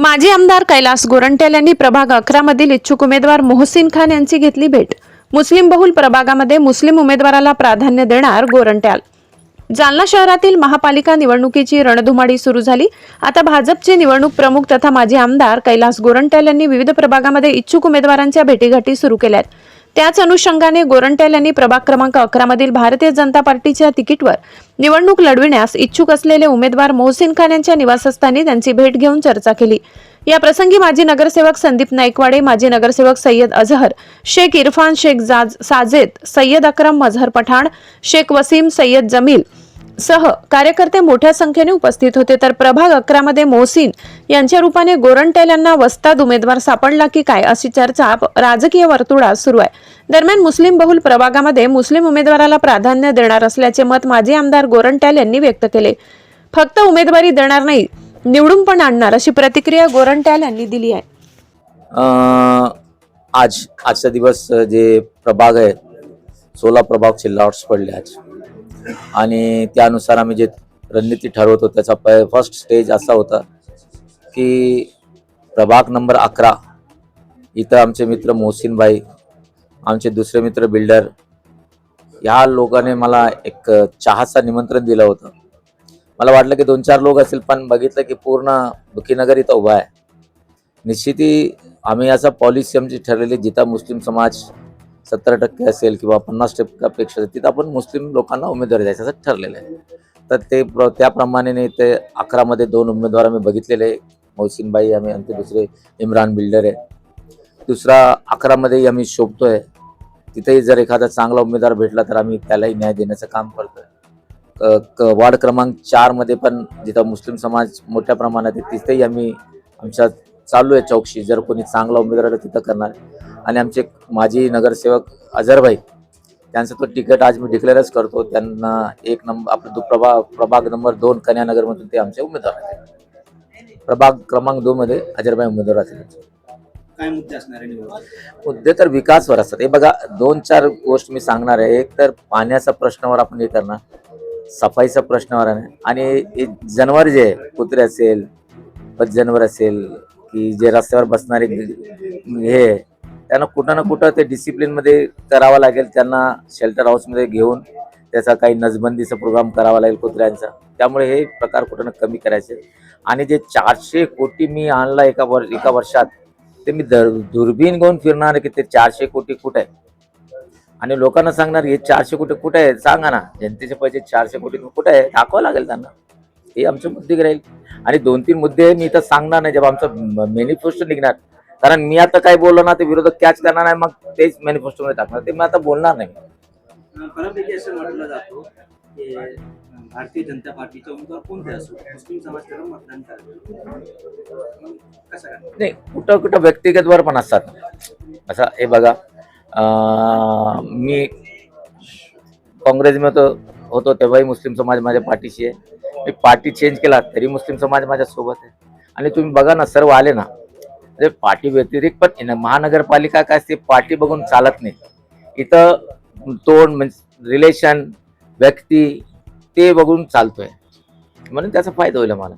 माजी आमदार कैलास गोरंट्याल यांनी प्रभाग अकरामधील इच्छुक उमेदवार मोहसिन खान यांची घेतली भेट. मुस्लिम बहुल प्रभागामध्ये मुस्लिम उमेदवाराला प्राधान्य देणार गोरंट्याल. जालना शहरातील महापालिका निवडणुकीची रणधुमाडी सुरू झाली. आता भाजपचे निवडणूक प्रमुख तथा माजी आमदार कैलास गोरंट्याल यांनी विविध प्रभागामध्ये इच्छुक उमेदवारांच्या भेटीगाठी सुरू केल्या आहेत त्याच अनुषंगाने गोरंट्याल यांनी प्रभाग क्रमांक अकरा मधील भारतीय जनता पार्टीच्या तिकीटवर निवडणूक लढविण्यास इच्छुक असलेले उमेदवार मोहसिन खान यांच्या निवासस्थानी त्यांची भेट घेऊन चर्चा केली. या प्रसंगी माजी नगरसेवक संदीप नाईकवाडे माजी नगरसेवक सय्यद अझहर शेख इरफान शेख जाज साजेद सय्यद अक्रम मझहर पठाण शेख वसीम सय्यद जमील सह कार्यकर्ते मोठ्या संख्येने उपस्थित होते. तर प्रभाग अकरा मध्ये मोहसिन यांच्या रूपाने गोरंट्याल यांना वस्ताद उमेदवार सापडला की काय अशी चर्चा राजकीय वर्तुळात सुरू आहे. दरम्यान मुस्लिम बहुल प्रभागामध्ये मुस्लिम उमेदवाराला प्राधान्य देणार असल्याचे मत माजी आमदार गोरंट्याल यांनी व्यक्त केले. फक्त उमेदवारी देणार नाही निवडून पण आणणार अशी प्रतिक्रिया गोरंट्याल यांनी दिली आहे. आज आजचा दिवस जे प्रभाग आहे सोला प्रभागचे लॉट्स पडले आज. आणि त्यानुसार आम्ही जे रणनीती ठरवतो त्याचा फर्स्ट स्टेज असा होता की प्रभाग नंबर अकरा इथं आमचे मित्र मोहसिनभाई आमचे दुसरे मित्र बिल्डर ह्या लोकांनी मला एक चहाचं निमंत्रण दिलं होतं. मला वाटलं की दोन चार लोक असेल पण बघितलं की पूर्ण दुखीनगर इथं उभा आहे. निश्चिती आम्ही असा पॉलिसी आमची ठरलेली जिथं मुस्लिम समाज सत्तर टक्के असेल किंवा पन्नास टक्क्यापेक्षा तिथं आपण मुस्लिम लोकांना उमेदवारी द्यायचं असं ठरलेलं आहे. तर ते प्र त्याप्रमाणे ते अकरामध्ये दोन उमेदवार आम्ही बघितलेले आहे. मोहसिनबाई आम्ही आणि ते दुसरे इम्रान बिल्डर आहे. दुसरा अकरामध्येही आम्ही शोभतो आहे तिथेही जर एखादा चांगला उमेदवार भेटला तर आम्ही त्यालाही न्याय देण्याचं काम करतोय. क- क- वार्ड क्रमांक चारमध्ये पण जिथं मुस्लिम समाज मोठ्या प्रमाणात आहे तिथेही आम्ही आमच्या चालू आहे चौकशी. जर कोणी चांगला उमेदवार आला तिथं करणार. आणि आमचे माजी नगरसेवक अझरभाई त्यांचं तो तिकीट आज मी डिक्लेअरच करतो. त्यांना एक नंबर आपलं दु- प्रभाग प्रभाग नंबर दोन कन्यानगरमधून ते आमचे उमेदवार आहेत प्रभाग क्रमांक दोन मध्ये अजरभाई उमेदवार असेल काय मुद्दे असणार आहे? मुद्दे तर विकासवर असतात. हे बघा दोन चार गोष्ट मी सांगणार आहे. एक तर पाण्याच्या प्रश्नावर आपण हे करणार. सफाईचा प्रश्नावर आहे. आणि जनावर जे आहे कुत्रे असेल जनावर असेल की जे रस्त्यावर बसणारे हे त्यांना कुठं ना कुठं ते डिसिप्लिनमध्ये करावं लागेल त्यांना शेल्टर हाऊसमध्ये घेऊन त्याचा काही नसबंदीचा प्रोग्राम करावा लागेल कुत्र्यांचा. त्यामुळे हे प्रकार कुठं ना कमी करायचे. आणि जे चारशे कोटी मी आणला एका वर एका वर्षात ते मी दर दुर्बीन घेऊन फिरणार की ते चारशे कोटी कुठे? आहे आणि लोकांना सांगणार हे चारशे कोटी कुठे आहे? सांगा ना. जनतेचे पैसे चारशे कोटी कुठे आहे? दाखवावं लागेल त्यांना. हे आमचे मुद्दे राहील. आणि दोन तीन मुद्दे मी इथं सांगणार नाही. जेव्हा आमचं मेनिफेस्टो निघणार कारण मी आता काय बोललो ना ते विरोधक कॅच करणार नाही मग तेच मॅनिफेस्टो मध्ये टाकणार. ते मी आता बोलणार नाही. अं, बऱ्यापैकी असं म्हटलं जातो की अं, भारतीय जनता पार्टीचे उमेदवार कोणते असो? मुस्लिम समाज त्याला मतदान करावे मग कसं काय? नाही कुठं कुठं व्यक्तिगतवर पण असतात. असं हे बघा मी काँग्रेसमध्ये होतो होतो तेव्हाही मुस्लिम समाज माझ्या पाठीशी आहे. मी पार्टी चेंज केला तरी मुस्लिम समाज माझ्या सोबत आहे. आणि तुम्ही बघा ना सर्व आले ना म्हणजे अरे पार्टी व्यतिरिक्त पण महानगरपालिका काय असते पाटी बघून चालत नाही. इथं तोंड म्हणजे रिलेशन व्यक्ती ते बघून चालतोय. म्हणून त्याचा फायदा होईल मला